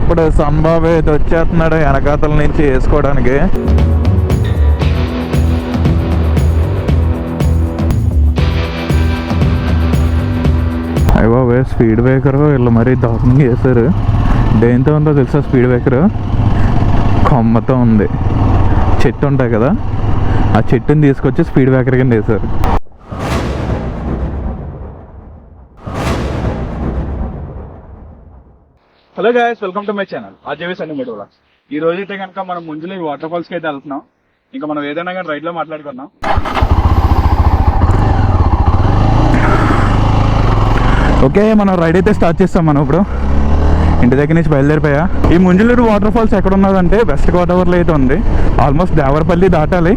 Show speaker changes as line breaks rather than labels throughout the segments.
అప్పుడు సంబాబు అయితే వచ్చేస్తున్నాడు వెనకాతల నుంచి వేసుకోవడానికి. అయ్యో స్పీడ్ బ్రేకర్ వీళ్ళు మరీ దారుణంగా వేశారు దేంతో ఉందో తెలుసా స్పీడ్ బ్రేకర్? కొమ్మతో ఉంది. చెట్టు ఉంటాయి కదా ఆ చెట్టుని తీసుకొచ్చి స్పీడ్ బ్రేకర్ కింద వేశారు.
Hello guys welcome to my channel Ajay అండి మెటోలా ఈ రోజు అయితే కనుక మనం ముందులో ఈ వాటర్ ఫాల్స్కి అయితే వెళ్తున్నాం. ఇంకా మనం ఏదైనా కానీ రైడ్లో మాట్లాడుకున్నాం
ఓకే మనం రైడ్ అయితే స్టార్ట్ చేస్తాం మనం ఇప్పుడు. ఇంటి దగ్గర నుంచి బయలుదేరిపోయా. ఈ ముంజలూరు వాటర్ ఫాల్స్ ఎక్కడ ఉన్నదంటే వెస్ట్ గోదావరిలో అయితే ఉంది. ఆల్మోస్ట్ దేవరపల్లి దాటాలి.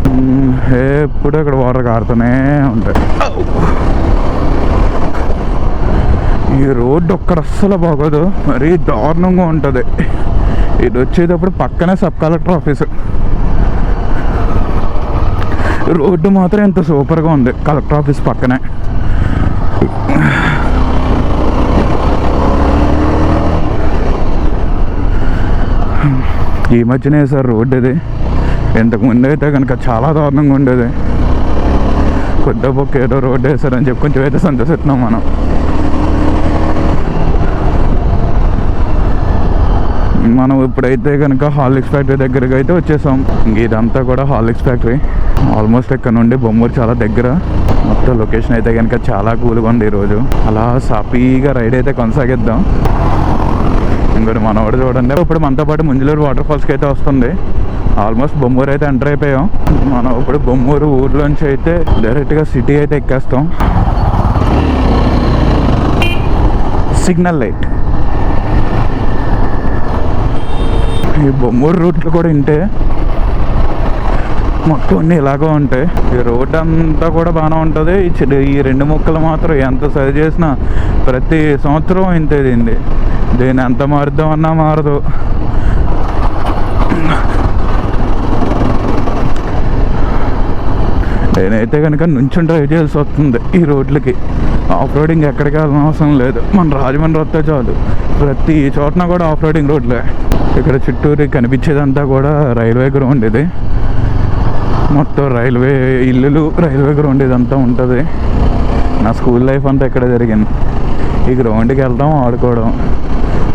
ఎప్పుడు ఇక్కడ వాటర్ కారుతూనే ఉంటాయి. ఈ రోడ్డు ఒక్కడ అస్సలు బాగోదు. మరీ దారుణంగా ఉంటుంది. ఇది వచ్చేటప్పుడు పక్కనే సబ్ కలెక్టర్ ఆఫీస్. రోడ్డు మాత్రం ఎంత సూపర్గా ఉంది. కలెక్టర్ ఆఫీస్ పక్కనే. ఈ మధ్యనే సార్ రోడ్డు ఇది ఇంతకు ముందు అయితే కనుక చాలా దారుణంగా ఉండేది. కొద్దిగా ఏదో రోడ్డు వేసారని చెప్పి కొంచెం అయితే సంతోషిస్తున్నాం మనం. మనం ఇప్పుడైతే కనుక హార్లిక్స్ ఫ్యాక్టరీ దగ్గరకు అయితే వచ్చేసాం. ఇదంతా కూడా హార్లిక్స్ ఫ్యాక్టరీ ఆల్మోస్ట్ ఇక్కడ నుండి బొమ్మూరు చాలా దగ్గర. మొత్తం లొకేషన్ అయితే కనుక చాలా కూల్గా ఉంది ఈరోజు. అలా సాపీగా రైడ్ అయితే కొనసాగిద్దాం. ఇంకోటి మనవాడు చూడండి. ఇప్పుడు మనతో పాటు ముంజలూరు వాటర్ ఫాల్స్కి అయితే వస్తుంది. ఆల్మోస్ట్ బొమ్మూరు అయితే ఎంటర్ అయిపోయాం. మనం ఇప్పుడు బొమ్మూరు ఊర్లోంచి అయితే డైరెక్ట్గా సిటీ అయితే ఎక్కేస్తాం. సిగ్నల్ లైట్ ఈ బొమ్మూరు రూట్లు కూడా ఇంటే మొత్తం అన్నీ ఇలాగే ఉంటాయి. ఈ రోడ్ అంతా కూడా బాగానే ఉంటుంది. ఈ చెడు ఈ రెండు ముక్కలు మాత్రం ఎంత సరి చేసినా ప్రతి సంవత్సరం ఇంతే దీన్ని దీన్ని ఎంత మారుద్దామన్నా మారదు. నేనైతే కనుక నుంచుని డ్రైవ్ చేయాల్సి వస్తుంది ఈ రోడ్లకి. ఆఫ్ రోడింగ్ ఎక్కడికి వెళ్ళిన అవసరం లేదు. మన రాజమండ్రి వస్తే చాలు. ప్రతి చోటన కూడా ఆఫ్ రోడింగ్ రోడ్లే. ఇక్కడ చుట్టూరు కనిపించేదంతా కూడా రైల్వే గ్రౌండ్ ఇది. మొత్తం రైల్వే ఇల్లులు రైల్వే గ్రౌండ్ ఇదంతా ఉంటుంది. నా స్కూల్ లైఫ్ అంతా ఇక్కడ జరిగింది. ఈ గ్రౌండ్కి వెళ్ళడం ఆడుకోవడం.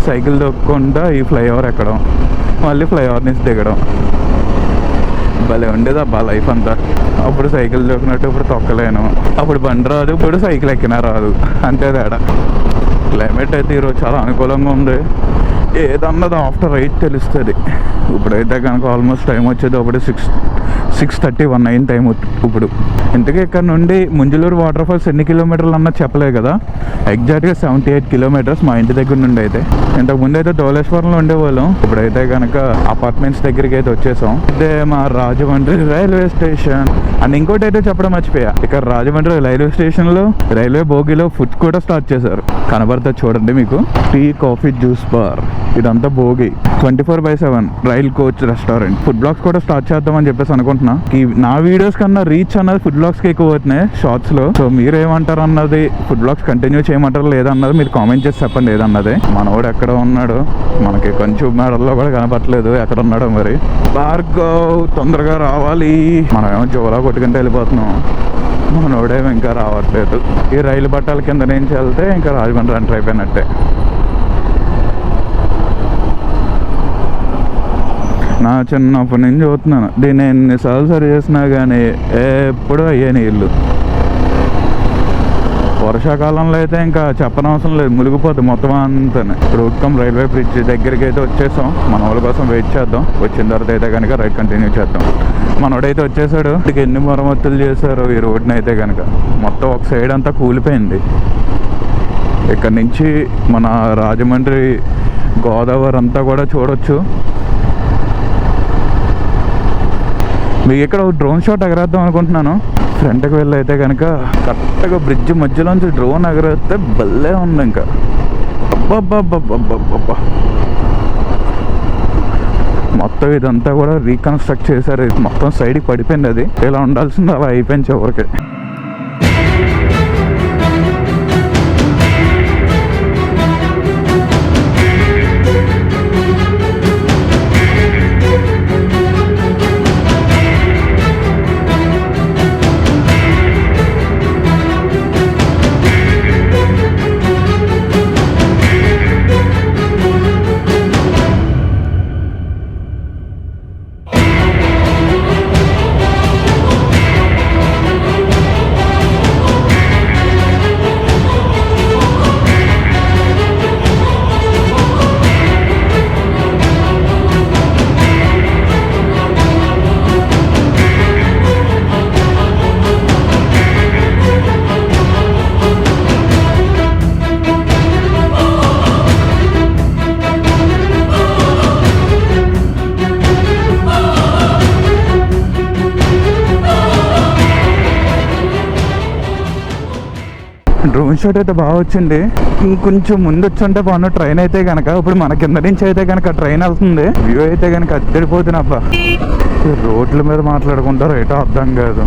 సైకిల్ దొక్కుంటా ఈ ఫ్లైఓవర్ ఎక్కడం. మళ్ళీ ఫ్లైఓవర్ నుంచి దిగడం. భలే ఉండేది అబ్బా లైఫ్ అంతా. అప్పుడు సైకిల్ దొక్కినట్టు ఇప్పుడు తొక్కలేను. అప్పుడు బండి రాదు ఇప్పుడు సైకిల్ ఎక్కినా రాదు. అంతే తేడా. క్లైమేట్ అయితే ఈరోజు చాలా అనుకూలంగా ఉంది. ఏదన్నది ఆఫ్టర్ ఎయిట్ తెలుస్తుంది. ఇప్పుడైతే కనుక ఆల్మోస్ట్ టైం వచ్చేది ఒకటి సిక్స్ సిక్స్ థర్టీ వన్ అయిన టైం ఇప్పుడు. ఇంతకీ ఇక్కడ నుండి ముంజలూరు వాటర్ ఫాల్స్ ఎన్ని కిలోమీటర్లు అన్నా చెప్పలే కదా. ఎగ్జాక్ట్గా సెవెంటీ ఎయిట్ కిలోమీటర్స్ మా ఇంటి దగ్గర నుండి అయితే. ఇంతకు ముందు అయితే ధోలేశ్వరంలో ఉండేవాళ్ళం. ఇప్పుడైతే కనుక అపార్ట్మెంట్స్ దగ్గరికి అయితే వచ్చేసాం. అయితే మా రాజమండ్రి రైల్వే స్టేషన్. అండ్ ఇంకోటి అయితే చెప్పడం మర్చిపోయా. ఇక్కడ రాజమండ్రి రైల్వే స్టేషన్లో రైల్వే బోగిలో ఫుడ్ కూడా స్టార్ట్ చేశారు. కనబడతా చూడండి మీకు. Tea coffee juice bar. ఇదంతా Bhogi twenty four by seven rail coach restaurant. Food blogs కూడా స్టార్ట్ చేద్దామని చెప్పేసి అనుకుంటున్నా. ఈ నా వీడియోస్ కన్నా రీచ్ అన్నది ఫుడ్ బ్లాగ్స్కి ఎక్కువ అవుతున్నాయి షార్ట్స్లో. సో మీరు ఏమంటారు అన్నది ఫుడ్ బ్లాగ్స్ కంటిన్యూ చేయమంటారు లేదన్నది మీరు కామెంట్ చేసి చెప్పండి ఏదన్నది. మనోడు ఎక్కడ ఉన్నాడు? మనకి కొంచెం మేడల్లో కూడా కనపట్లేదు ఎక్కడ ఉన్నాడో మరి? భార్గవ్ తొందరగా రావాలి. మనం ఏమో జోలా కొట్టుకుంటే వెళ్ళిపోతున్నాం. మనోడేమి ఇంకా రావట్లేదు. ఈ రైలు పట్టాల కింద నుంచి వెళ్తే ఇంకా రాజమండ్రి ఎంటర్ అయిపోయినట్టే. నా చిన్నప్పటి నుంచి చూస్తున్నాను. దీన్ని ఎన్నిసార్లు సరి చేసినా కానీ ఎప్పుడు అయ్యే నీళ్ళు. వర్షాకాలంలో అయితే ఇంకా చెప్పనవసరం లేదు. మునిగిపోతుంది మొత్తం అంతా రూట్కం రైల్వే బ్రిడ్జ్ దగ్గరికి అయితే వచ్చేసాం. మన వాళ్ళ కోసం వెయిట్ చేద్దాం. వచ్చిన తర్వాత అయితే కనుక రైడ్ కంటిన్యూ చేద్దాం. మనోడైతే వచ్చేసాడు. ఇక్కడికి ఎన్ని మరమ్మతులు చేశారు ఈ రోడ్ని అయితే కనుక మొత్తం ఒక సైడ్ అంతా కూలిపోయింది. ఇక్కడ నుంచి మన రాజమండ్రి గోదావరి అంతా కూడా చూడొచ్చు. మీకు ఇక్కడ డ్రోన్ షాట్ ఎగరేద్దాం అనుకుంటున్నాను. ఫ్రంట్కి వెళ్ళి అయితే కనుక కరెక్ట్గా బ్రిడ్జ్ మధ్యలోంచి డ్రోన్ ఎగరేస్తే భలే ఉంది ఇంకా. అబ్బాబ్బాబ్బాబ్బాబ్బా మొత్తం ఇదంతా కూడా రీకన్స్ట్రక్ట్ చేశారు. ఇది మొత్తం సైడ్కి పడిపోయింది అది. ఇలా ఉండాల్సింది అలా అయిపోయింది చివరికి. డ్రోన్ అయితే బాగా వచ్చింది. ఇంకొంచెం ముందు వచ్చుంటే బాగున్న ట్రైన్ అయితే కనుక ఇప్పుడు మన కింద నుంచి అయితే కనుక ట్రైన్ వెళ్తుంది. వ్యూ అయితే కనుక అద్దరిపోతుంది అబ్బా. రోడ్ల మీద మాట్లాడుకుంటారు ఏటో అర్థం కాదు.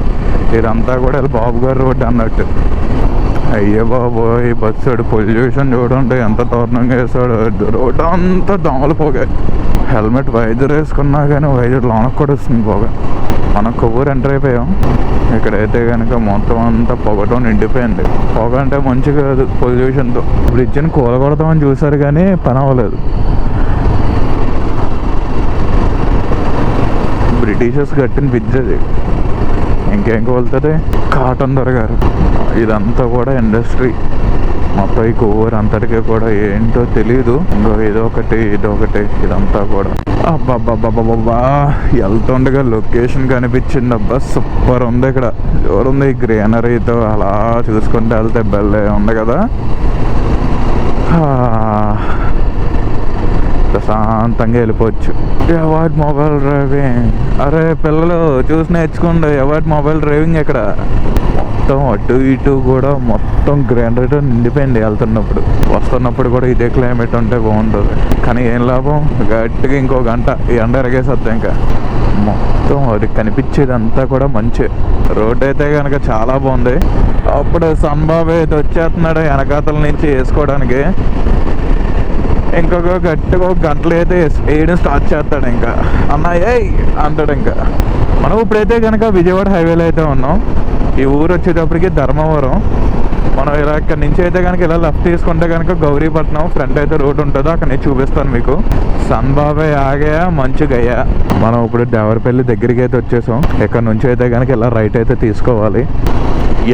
ఇదంతా కూడా వీళ్ళ బాబు గారు రోడ్డు అన్నట్టు. అయ్యే బాబోయ్ బస్సు పొల్యూషన్ చూడండి ఎంత దారుణంగా వేసాడు రోడ్డు అంతా దోమలు పోగా హెల్మెట్ వైద్యులు వేసుకున్నా కానీ వైద్యుడు లోనకు కూడా వస్తుంది పోగా మనం కొవ్వూరు ఎంటర్ అయిపోయాం. ఇక్కడైతే కనుక మొత్తం అంతా పొగటం నిండిపోయింది. పొగ అంటే మంచి కాదు పొల్యూషన్తో. బ్రిడ్జ్ని కూలగొడతామని చూసారు కానీ పని అవ్వలేదు. బ్రిటిషర్స్ కట్టిన బ్రిడ్జ్ అది. ఇంకేం కోలుతుంది? కాటన్ దొరగారు. ఇదంతా కూడా ఇండస్ట్రీ. మొత్తం ఈ కొవ్వూరు అంతటికి కూడా ఏంటో తెలియదు ఇంకో ఏదో ఒకటి ఏదో ఒకటి ఇదంతా కూడా. అబ్బాబ్బాబ్బాబ్బా వెళ్తుండగా లొకేషన్ కనిపించింది. అబ్బా సూపర్ ఉంది ఇక్కడ. ఎవరుంది ఈ గ్రీనరీతో అలా చూసుకుంటూ వెళ్తే బెల్లే ఉంది కదా. ప్రశాంతంగా వెళ్ళిపోవచ్చు. ఎవరి మొబైల్ డ్రైవింగ్? అరే పిల్లలు చూసి నేర్చుకోండి. ఎవరి మొబైల్ డ్రైవింగ్ ఇక్కడ మొత్తం అటు ఇటు కూడా మొత్తం గ్రైండర్ నిండిపోయింది వెళ్తున్నప్పుడు. వస్తున్నప్పుడు కూడా ఇదే క్లైమేట్ ఉంటే బాగుంటుంది. కానీ ఏం లాభం? గట్టిగా ఇంకో గంట ఈ ఎండ ఎరగేసొద్దాం ఇంకా. మొత్తం అది కనిపించేదంతా కూడా మంచి. రోడ్ అయితే కనుక చాలా బాగుంది. అప్పుడు సంబాబు అయితే వచ్చేస్తున్నాడు వెనకాతల నుంచి వేసుకోవడానికి. ఇంకొక గట్టిగా ఒక గంటలు అయితే వేయడం స్టార్ట్ చేస్తాడు ఇంకా. అన్నయ్య అంటాడు ఇంకా. మనం ఇప్పుడైతే కనుక విజయవాడ హైవేలో అయితే ఉన్నాం. ఈ ఊరు వచ్చేటప్పటికి ధర్మవరం. మనం ఇలా ఇక్కడ నుంచి అయితే కనుక ఇలా లెఫ్ట్ తీసుకుంటే కనుక గౌరీపట్నం ఫ్రంట్ అయితే రోడ్ ఉంటుందో అక్కడ నేను చూపిస్తాను మీకు. సన్బాబాయ్ ఆగయా మంచు గయ్యా. మనం ఇప్పుడు డెవరపల్లి దగ్గరికి అయితే వచ్చేసాం. ఇక్కడ నుంచి అయితే కనుక ఇలా రైట్ అయితే తీసుకోవాలి.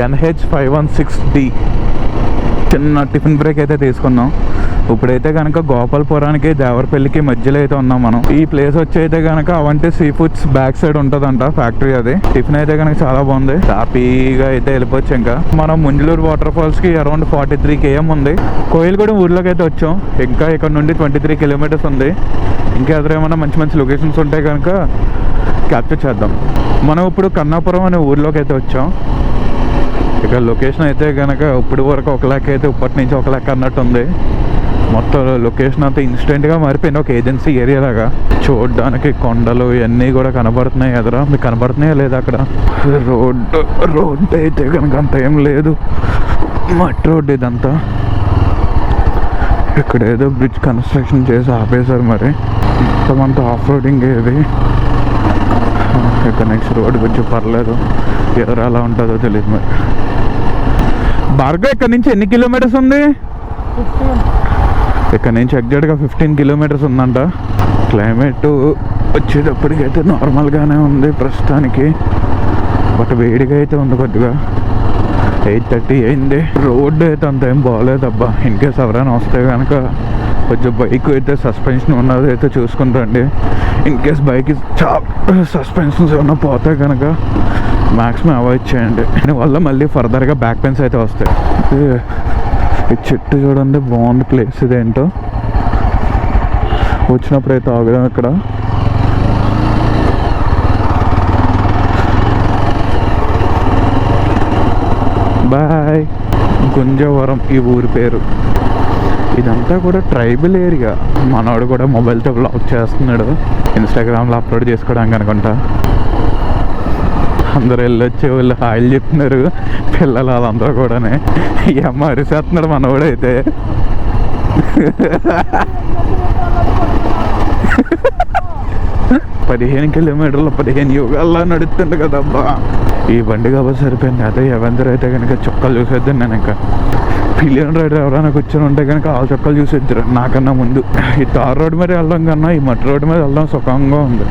NH five one six D చిన్న టిఫిన్ బ్రేక్ అయితే తీసుకున్నాం. ఇప్పుడైతే కనుక గోపాలపురానికి దేవరపల్లికి మధ్యలో అయితే ఉన్నాం మనం. ఈ ప్లేస్ వచ్చి అయితే కనుక అవంటే సీ ఫుడ్స్ బ్యాక్ సైడ్ ఉంటుందంట ఫ్యాక్టరీ అది. టిఫిన్ అయితే కనుక చాలా బాగుంది. హ్యాపీగా అయితే వెళ్ళిపోవచ్చు ఇంకా. మనం ముంజలూరు వాటర్ ఫాల్స్కి అరౌండ్ ఫార్టీ త్రీ కేఎం ఉంది. కోయిలగూడెం ఊర్లోకి అయితే వచ్చాం. ఇంకా ఇక్కడ నుండి ట్వంటీ త్రీ కిలోమీటర్స్ ఉంది. ఇంకా ఎదురేమన్నా మంచి మంచి లొకేషన్స్ ఉంటే కనుక క్యాప్చర్ చేద్దాం. మనం ఇప్పుడు కన్నాపురం అనే ఊర్లోకి అయితే వచ్చాం. ఇక్కడ లొకేషన్ అయితే కనుక ఇప్పుడు వరకు ఒక లెక్క అయితే ఇప్పటి నుంచి ఒక లెక్క అన్నట్టు ఉంది. మొత్తం లొకేషన్ అంతా ఇన్స్టెంట్గా మారిపోయింది. ఒక ఏజెన్సీ ఏరియా లాగా. చూడడానికి కొండలు ఇవన్నీ కూడా కనబడుతున్నాయి ఎదురా మీకు కనబడుతున్నాయా లేదా అక్కడ? రోడ్డు రోడ్డు అయితే కనుక అంత ఏం లేదు. మట్టి రోడ్డు ఇదంతా. ఇక్కడ ఏదో బ్రిడ్జ్ కన్స్ట్రక్షన్ చేసి ఆపేశారు మరి. మొత్తం అంతా ఆఫ్ రోడింగ్ ఏది. ఇక్కడ నెక్స్ట్ రోడ్ కొంచెం పర్లేదు. ఎవరు ఎలా ఉంటుందో తెలియదు మరి. భార్గవ్ ఇక్కడ నుంచి ఎన్ని కిలోమీటర్స్ ఉంది? ఇక్కడ నుంచి ఎగ్జాక్ట్గా ఫిఫ్టీన్ కిలోమీటర్స్ ఉందంట. క్లైమేట్ వచ్చేటప్పటికైతే నార్మల్గానే ఉంది ప్రస్తుతానికి. బట్ వేడిగా అయితే ఉంది కొద్దిగా. ఎయిట్ థర్టీ అయింది. రోడ్డు అయితే అంత ఏం బాగోలేదబ్బా. ఇన్ కేస్ ఎవరైనా వస్తే కనుక కొంచెం బైక్ అయితే సస్పెన్షన్ ఉన్నది అయితే చూసుకుని రండి. ఇన్ కేస్ బైక్ చాలా సస్పెన్షన్స్ ఏమన్నా పోతే కనుక మ్యాక్సిమం అవాయిడ్ చేయండి. దీనివల్ల మళ్ళీ ఫర్దర్గా బ్యాక్ పెయిన్స్ అయితే వస్తాయి. ఈ- చెట్టు చూడండి బాగుంది ప్లేస్ ఇదేంటో వచ్చినప్పుడు అయితే ఆగుదాం ఇక్కడ బాయ్. గుంజవరం ఈ ఊరి పేరు. ఇదంతా కూడా ట్రైబల్ ఏరియా మనవాడు కూడా మొబైల్తో బ్లాగ్ చేస్తున్నాడు. ఇన్స్టాగ్రామ్లో అప్లోడ్ చేసుకోవడానికి అనుకుంటా. అందరు వెళ్ళొచ్చే వాళ్ళు హాయిలు చెప్తున్నారు. పిల్లలు వాళ్ళందరూ కూడానే. ఈ అమ్మ అరిసేస్తున్నాడు మనవాడైతే పదిహేను కిలోమీటర్లు పదిహేను యుగాల్లో నడుస్తుంది కదబ్బా. ఈ బండి కాబట్టి సరిపోయింది. అదే ఎవరి అయితే కనుక చొక్కాలు చూసేద్దాను నేను ఇంకా. పిలియన్ రైడర్ ఎవరైనా కూర్చొని ఉంటే కనుక ఆ చొక్కాలు చూసేద్దరు. నాకన్నా ముందు. ఈ తార్ రోడ్డు మీద వెళ్ళడం కన్నా ఈ మట్టి రోడ్డు మీద వెళ్ళడం సుఖంగా ఉంది.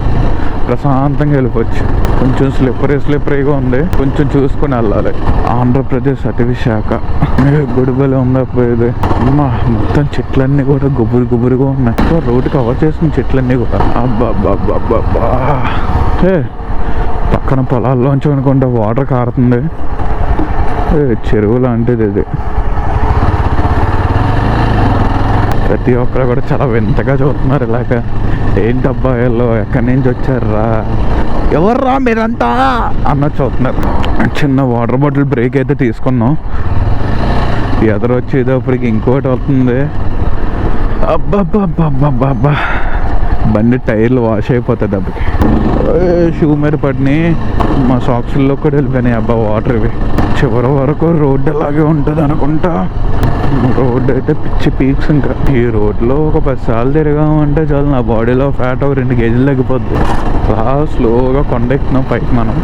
ప్రశాంతంగా వెళ్ళిపోవచ్చు. కొంచెం స్లిప్పరీ స్లిప్పరీగా ఉంది. కొంచెం చూసుకొని వెళ్ళాలి. ఆంధ్రప్రదేశ్ అటవీ శాఖ గుడిబలి ఉందా పోయేది? అమ్మా మొత్తం చెట్లన్నీ కూడా గుబురు గుబురుగా ఉన్నాయి. సో రోడ్డు కవర్ చేసిన చెట్లన్నీ కూడా. అబ్బా అబ్బా అబ్బా అబ్బా అబ్బా పక్కన పొలాల్లోంచి అనుకుంటా వాటర్ కారుతుంది. చెరువు లాంటిది ఇది. ప్రతి ఒక్కరు కూడా చాలా వింతగా చూస్తున్నారు ఇలాగ. ఏంటబ్బా వీళ్ళు ఎక్కడి నుంచి వచ్చారా ఎవర్రా మీరంతా? అన్న చూస్తున్నారు. చిన్న వాటర్ బాటిల్ బ్రేక్ అయితే తీసుకున్నాం. ఎదరు వచ్చేటప్పటికి ఇంకోటి అవుతుంది అబ్బబ్బబ్బబ్బబ్బా బండి టైర్లు వాష్ అయిపోతాయి దెబ్బకి. షూ మీద పడినాయి మా సాక్స్లో కూడా వెళ్ళిపోయినాయి. అబ్బా వాటర్ ఇవి. చివరి వరకు రోడ్డు అలాగే ఉంటుంది అనుకుంటా రోడ్డు అయితే పిచ్చి పీక్స్ ఇంకా. ఈ రోడ్లో ఒక పది సార్లు తిరిగామంటే చాలు నా బాడీలో ఫ్యాట్ ఒక రెండు కేజీలు తగ్గిపోద్ది. అలా స్లోగా కొండ ఎక్కుతున్నాం పైకి మనం.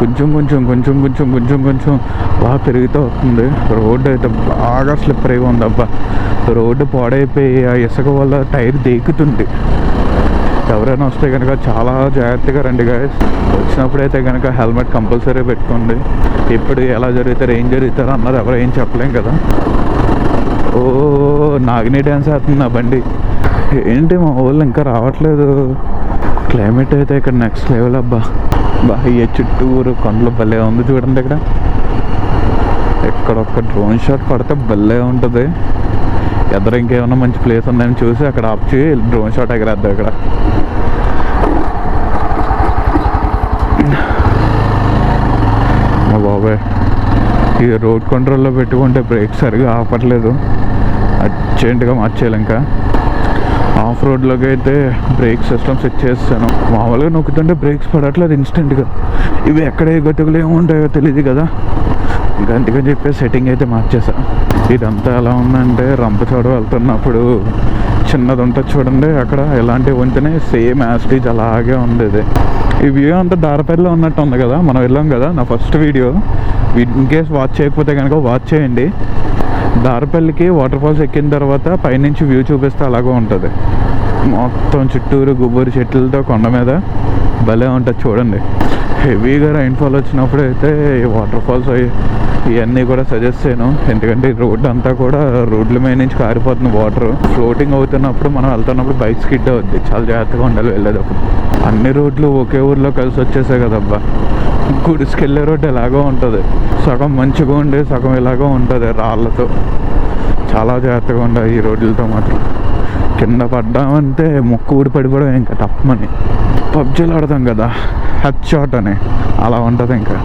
కొంచెం కొంచెం కొంచెం కొంచెం కొంచెం కొంచెం బాగా పెరుగుతూ వస్తుంది. రోడ్డు అయితే బాగా స్లిప్పర్ అయి ఉంది అబ్బా. రోడ్డు పాడైపోయి ఆ ఇసుక వల్ల టైర్ దేకుతుంది. ఎవరైనా వస్తే కనుక చాలా జాగ్రత్తగా రండి గాయస్ వచ్చినప్పుడు అయితే కనుక హెల్మెట్ కంపల్సరీ పెట్టుకోండి. ఎప్పుడు ఎలా జరుగుతారు ఏం జరుగుతారో అన్నారు ఎవరు ఏం చెప్పలేం కదా. ఓ నాగిని డ్యాన్స్ వేస్తుంది నా బండి. ఏంటి మా వాళ్ళు ఇంకా రావట్లేదు. క్లైమేట్ అయితే ఇక్కడ నెక్స్ట్ లెవెల్ అబ్బా. బా చుట్టూరు కొండలు భలే ఉంది చూడండి ఇక్కడ. ఇక్కడ ఒక డ్రోన్ షాట్ పడితే భలే ఉంటుంది. ఎదర ఇంకేమైనా మంచి ప్లేస్ ఉందని చూసి అక్కడ ఆప్ చేయి డ్రోన్ షాట్ ఎగరేద్దాం ఇక్కడ మా బాబాయ్ ఈ రోడ్ కంట్రోల్లో పెట్టుకుంటే బ్రేక్ సరిగా ఆపట్లేదు. అర్జెంటుగా మార్చేయాలి ఇంకా ఆఫ్ రోడ్లోకి అయితే బ్రేక్ సిస్టమ్ సెట్ చేస్తాను మామూలుగా నొక్కుతుంటే బ్రేక్స్ పడట్లేదు ఇన్స్టెంట్గా. ఇవి ఎక్కడ ఏ గతుకులు ఏముంటాయో తెలియదు కదా. ఇంకా అందుకని చెప్పి సెట్టింగ్ అయితే మార్చేసా. ఇదంతా ఎలా ఉందంటే రంపచోడ వెళ్తున్నప్పుడు చిన్నది ఉంటుంది చూడండి అక్కడ ఎలాంటి వంతెనే సేమ్ యాస్టీజ్ అలాగే ఉంది ఇది ఈ వ్యూ అంతా దారపల్లిలో ఉన్నట్టు ఉంది కదా మనం వెళ్ళాం కదా నా first video in case watch చేయకపోతే కనుక వాచ్ చేయండి. దారపల్లికి వాటర్ ఫాల్స్ ఎక్కిన తర్వాత పైనుంచి వ్యూ చూపిస్తే అలాగే ఉంటుంది. మొత్తం చుట్టూరు గుబ్బూరు చెట్లతో కొండ మీద భలే ఉంటుంది చూడండి. హెవీగా రైన్ఫాల్ వచ్చినప్పుడు అయితే ఈ వాటర్ ఫాల్స్ అవి ఇవన్నీ కూడా సజెస్ట్ చేయను. ఎందుకంటే రోడ్ రోడ్డు అంతా కూడా రోడ్ల మీద నుంచి కారిపోతుంది వాటర్ ఫ్లోటింగ్ అవుతున్నప్పుడు మనం వెళ్తున్నప్పుడు బైక్ స్కిడ్ అవుద్ది. చాలా జాగ్రత్తగా ఉండాలి వెళ్ళేటప్పుడు. అన్ని రోడ్లు ఒకే ఊర్లో కలిసి వచ్చేసాయి కదబ్బా. గుడిసుకెళ్ళే రోడ్డు ఎలాగో ఉంటుంది. సగం మంచిగా ఉండే సగం ఇలాగో ఉంటుంది రాళ్ళతో. చాలా జాగ్రత్తగా ఉండాలి ఈ రోడ్లతో మాత్రం. కింద పడ్డామంటే ముక్కు ఊడి పడిపోవడం ఇంకా తప్పమని పబ్జీలు ఆడతాం కదా. హెడ్ షాట్ అని. అలా ఉంటుంది ఇంకా.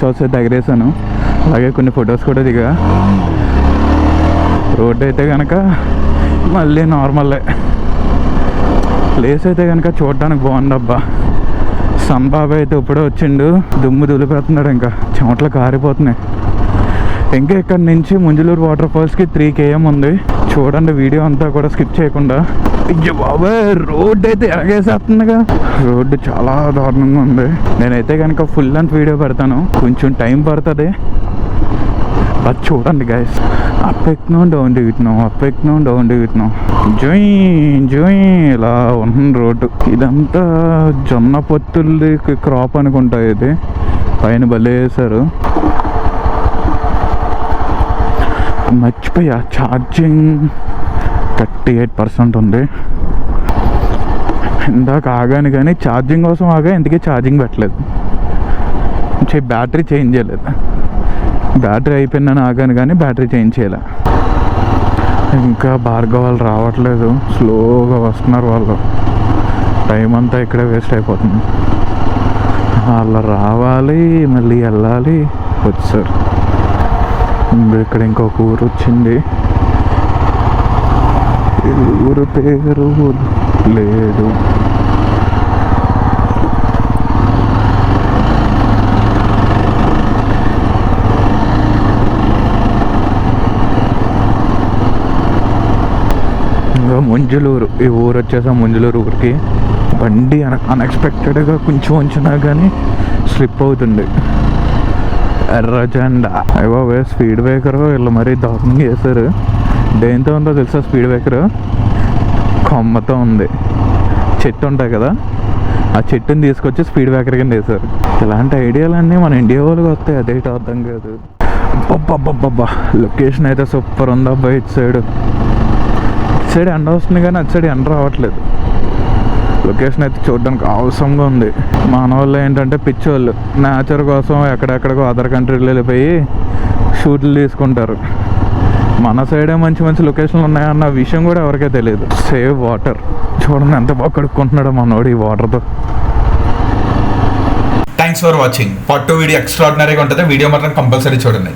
షాట్స్ అయితే ఎగరేసాను అలాగే కొన్ని ఫొటోస్ కూడా దిగా. రోడ్ అయితే కనుక మళ్ళీ నార్మల్లే ప్లేస్ అయితే కనుక చూడడానికి బాగుంది అబ్బా. అయితే ఇప్పుడే వచ్చిండు. దుమ్ము దులిపేస్తున్నాడు ఇంకా. చెమట్లు కారిపోతున్నాయి. ఇంకా ఇక్కడ నుంచి ముంజలూరు వాటర్ ఫాల్స్కి త్రీ కేఎం ఉంది. చూడండి వీడియో అంతా కూడా స్కిప్ చేయకుండా. అయ్యో బాబాయ్ రోడ్ అయితే ఎలాగేసేస్తుందిగా రోడ్డు చాలా దారుణంగా ఉంది. నేనైతే కనుక ఫుల్ లెంత్ వీడియో పెడతాను. కొంచెం టైం పడుతుంది. అది చూడండి గాయస్ అప్ ఎక్కుతున్నాం డౌన్ దిగుతున్నాం అప్ ఎక్కుతున్నాం డౌన్ దిగుతున్నాం జోయ్ జోయ్ ఇలా ఉంటుంది రోడ్డు. ఇదంతా జొన్న పొత్తులది క్రాప్ అనుకుంటా ఇది. పైన బలేసారు మర్చిపోయా ఛార్జింగ్ థర్టీ ఎయిట్ పర్సెంట్ ఉంది. ఇందాక ఆగాను కానీ ఛార్జింగ్ కోసం ఆగా ఎందుకే ఛార్జింగ్ పెట్టలేదు. చే- బ్యాటరీ చేంజ్ చేయలేదు. బ్యాటరీ అయిపోయిందని ఆగాను కానీ బ్యాటరీ చేంజ్ చేయలే. ఇంకా భార్గవ వాళ్ళు రావట్లేదు. స్లోగా వస్తున్నారు వాళ్ళు. టైం అంతా ఇక్కడే వేస్ట్ అయిపోతుంది. వాళ్ళు రావాలి మళ్ళీ వెళ్ళాలి. వచ్చారు ఇక్కడ ఇంకొక ఊరు వచ్చింది. ఊరు పేరు లేదు. ఇంకా ముంజలూరు ఈ ఊరు వచ్చేసా ముంజలూరు ఊరికి. బండి అన అన్ఎక్స్పెక్టెడ్గా కొంచెం ఉంచినా కానీ స్లిప్ అవుతుంది. ఎర్ర జెండా అయ్యో వే స్పీడ్ బ్రేకర్ వీళ్ళు మరీ దారుణంగా చేశారు. దేంతో ఉందో తెలుసా స్పీడ్ బ్రేకర్ కొమ్మతో ఉంది. చెట్టు ఉంటాయి కదా ఆ చెట్టుని తీసుకొచ్చి స్పీడ్ బ్రేకర్ కింద వేశారు. ఇలాంటి ఐడియాలన్నీ మన ఇండియా వాళ్ళకి వస్తాయి అదేంటో అర్థం కాదు. అబ్బబ్బబ్బబ్బా లొకేషన్ అయితే సూపర్ ఉంది అబ్బాయి ఇటు సైడ్ ఇటు సైడ్ ఎండ వస్తుంది కానీ అటు సైడ్ ఎండ రావట్లేదు. లొకేషన్ అయితే చూడడానికి అవసరంగా ఉంది. మన వాళ్ళు ఏంటంటే పిచ్చోళ్ళు. నేచర్ కోసం ఎక్కడెక్కడికో అదర్ కంట్రీలు వెళ్ళిపోయి షూట్లు తీసుకుంటారు. మన సైడే మంచి మంచి లొకేషన్లు ఉన్నాయన్న విషయం కూడా ఎవరికే తెలియదు. Save water. చూడండి ఎంత బాగా కడుక్కుంటున్నాడు మనోడు ఈ వాటర్తో.
Thanks for watching part two video ఎక్స్ట్రాడినరీగా ఉంటుంది. వీడియో మాత్రం కంపల్సరీ చూడండి.